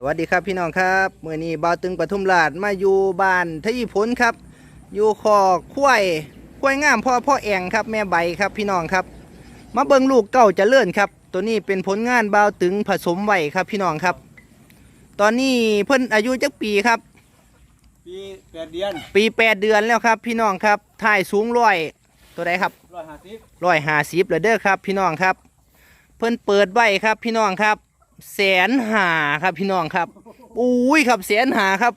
สวัสดีครับพี่น้องครับเมื่อนี้บ่าวตึงปทุมราชมาอยู่บ้านทยีผลครับ อยู่คอกควายควายงามพ่อพ่อแองครับ แม่ใบครับพี่น้องครับ มาเบิ่งลูกเก่าเจะเลื่อนครับ ตัวนี้เป็นผลงานบ่าวตึงผสมไว้ครับพี่น้องครับ ตอนนี้เพิ่นอายุจักปีครับ ปีแปดเดือน ปีแปดเดือนแล้วครับ พี่น้องครับถ่ายสูงร้อยตัวใดครับร้อยห้าสิบร้อยห้าสิบเลยเด้อครับ พี่น้องครับ เพิ่นเปิดไว้ครับพี่น้องครับ แสนหาครับพี่น้องครับอุ้ยครับแสนหาครับ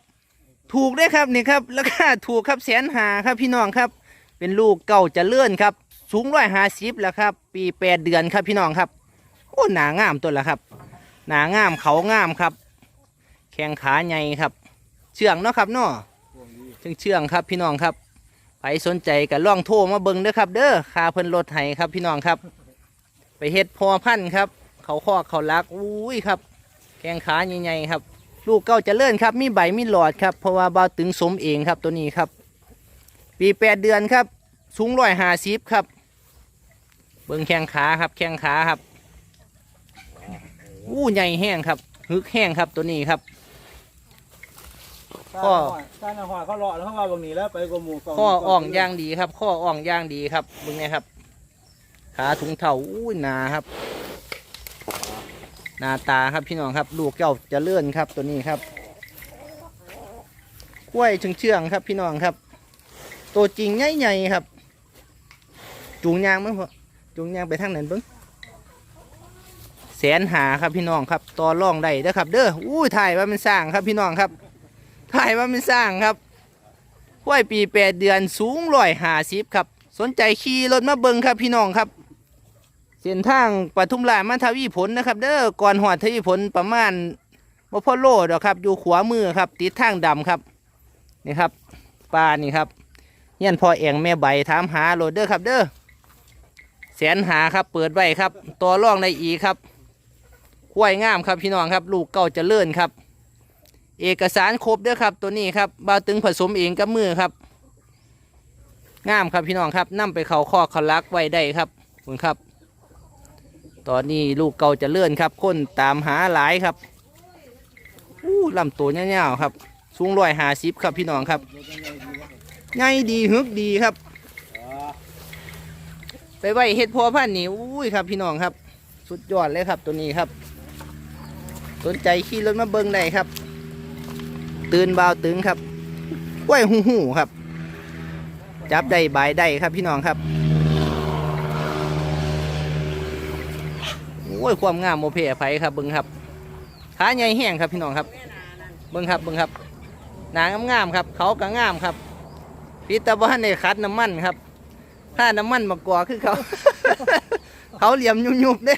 ถูกได้ครับนี่ครับราคาถูกครับแสนหาครับพี่น้องครับ เป็นลูกเก่าจะเลื่อนครับ สูงร้อยหาสิบแล้วครับ ปีแปดเดือนครับพี่น้องครับโอ้หนางามตัวละครับ หนางามเขางามครับ แข้งขาใหญ่ครับ เชื่องเนาะครับเนาะเชื่องเชื่องครับพี่น้องครับใครสนใจก็ล่องโทรมาเบิ่งเด้อครับ เด้อคาเพิ่นลดให้ครับพี่น้องครับ ไปเฮ็ดพอพันธ์ครับ เขาคอกเขาลักอุ้ยครับ แข้งขาใหญ่ๆครับ ลูกเก้าเจะเลื่อนครับ มีใบมีหลอดครับเพราะว่าบ่าวตึงสมเองครับตัวนี้ครับ ปีแปดเดือนครับ สูงร้อยห้าสิบครับ เบิ่งแข้งขาครับ แข้งขาครับอู้ใหญ่แห้งครับฮึกแห้งครับตัวนี้ครับข้อข้าหน้าหอยเขาเลาะแล้วเขาว่าบางนี้แล้วไปกว่าหมู่เก่าข้ออ่องย่างดีครับ ข้ออ่องย่างดีครับเบิ่งเนี่ยครับ ขาถุงเท้าอุ้ยหนาครับ หนาตาครับพี่น้องครับ ลูกเจ้าจะเลื่อนครับตัวนี้ครับกล้วยเชื่องๆครับพี่น้องครับ ตัวจริงใหญ่ๆครับ จูงยางมั้งพอจูงยางไปทางไหนเบิ้งแสนหาครับพี่น้องครับต่อร่องได้เด้อครับ เด้ออุ้ถ่ายว่ามันสร้างครับพี่น้องครับถ่ายว่ามันสร้างครับห้วยปีแปดเดือนสูงร้อยห้าสิบครับ สนใจขี่รถมาเบิ้งครับพี่น้องครับ เส้นทางปทุมราชมาทวีผลนะครับ เด้อก่อนหอดทวีผลประมาณบ่พอโลดอกครับ อยู่ขวามือครับ ติดทางดำครับนี่ครับปลานี่ครับเฮียนพ่อเองแม่ใบถามหาโหลดเด้อครับเด้อแสนหาครับ เปิดไว้ครับ ตัวร่องในอีครับห้วยงามครับพี่น้องครับ ลูกเก่าจะเลื่อนครับ เอกสารครบเด้อครับ ตัวนี้ครับบาตึงผสมเองกับมือครับงามครับพี่น้องครับนํไปเขาคอกเขาลักไว้ได้ครับคุณครับ ตอนนี้ลูกเก่าจะเลื่อนครับ คนตามหาหลายครับอู้ลำตัวเงี้ยวๆครับ สูงร้อยหาสิบครับพี่น้องครับใหญ่ดีฮึกดีครับ ไปไว้เฮ็ดพอพันนี่อุ้ยครับพี่น้องครับ สุดยอดเลยครับตัวนี้ครับ สนใจขี่รถมาเบิ่งได้ครับ ตื่นเบาตึงครับกล้วยหูหูครับ จับได้บายได้ครับพี่น้องครับ โอ้ยความงามโมเพอไผครับเบิ้งครับขาใหญ่แห้งครับพี่น้องครับ เบิ้งครับเบิ้งครับหนางามๆครับ เขาก็งามครับพิตาบ้านในคัดน้ำมันครับถ้าน้ำมันมากกว่าคือเขา เขาเหลี่ยมยุบๆเด้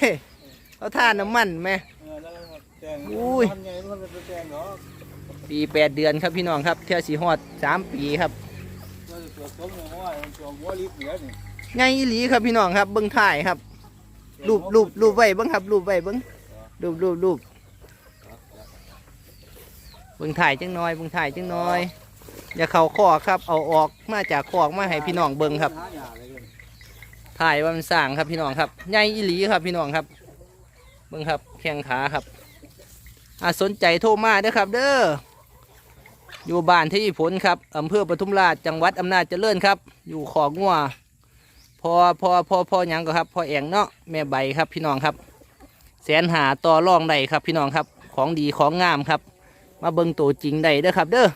เขาท่าน้ำมันไหมเออแล้วก็แต่งอุ้ยมันไงมันเป็นแต่งเนาะปีแปดเดือนครับพี่น้องครับเท่าสีฮอดสามปีครับเราจะตรวจสอบเนี่ยเพราะว่ามันตัวหัวลิฟต์เหลือนี่ไงอีหลีครับพี่น้องครับเบิ้งถ่ายครับ รูปรูปรูปไว้เบิ้งครับรูปไว้เบิ้งรูปรูปรูปเบิ้งถ่ายจังน้อยเบิ้งถ่ายจังน้อย อย่าเข้าคอครับ เอาออกมาจากคอกมาให้พี่น้องเบิ้งครับ ถ่ายว่ามันสร้างครับพี่น้องครับไงอีหลีครับพี่น้องครับ เบิ้งครับแข้งขาครับอาสนใจโทรมาเด้อครับ เด้ออยู่บ้านที่ผลครับอำเภอปทุมราชจังหวัดอำนาจเจริญครับ อยู่ขอกงัว พอพอพอพอยังก็ครับพอแองเนาะแม่ใบครับพี่น้องครับแสนหาต่อรองได้ครับพี่น้องครับ ของดีของงามครับ มาเบิ่งตัวจริงได้เด้อครับ เด้อ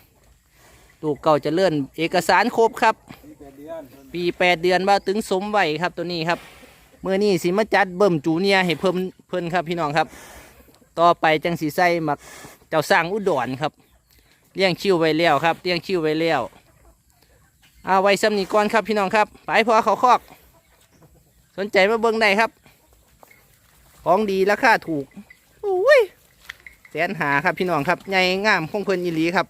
ลูกเก่าจะเลื่อนเอกสารครบครับปีแปดเดือนปีแปดเดือนว่าถึงสมไหวครับตัวนี้ครับเมื่อนี้สิมาจัดเบิ่มจูเนียให้เพิ่มเพิ่นครับพี่น้องครับ ต่อไปจังสีใส่หมักเจ้าสร้างอุดรครับเลี้ยงชิวไว้แล้วครับเลี้ยงชิวไว้แล้ว เอาไว้ซ้ำนี้ก่อนครับพี่น้องครับ ไปพอเขาคอก สนใจมาเบิ่งได้ครับ ของดีราคาถูกอุ้ยแสนหาครับพี่น้องครับใหญ่งามคงเพิ่นยีหลีครับ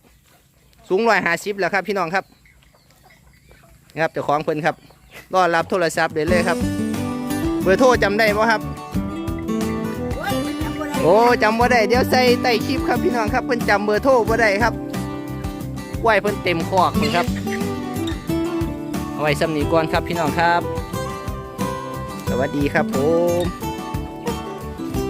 สูงร้อยหาสิบแล้วครับพี่น้องครับนี่ครับเจ้าของเพิ่นครับรอรับโทรศัพท์เดี๋ยเลยครับ เบอร์โทรจำได้ไหมครับ โอ้จำบ่ได้เดี๋ยวใส่ใต้คลิปครับพี่น้องครับเพิ่นจำเบอร์โทรบ่ได้ครับไหวเพิ่นเต็มคอกครับ เอาไว้สำนีก่อนครับพี่น้องครับ สวัสดีครับผม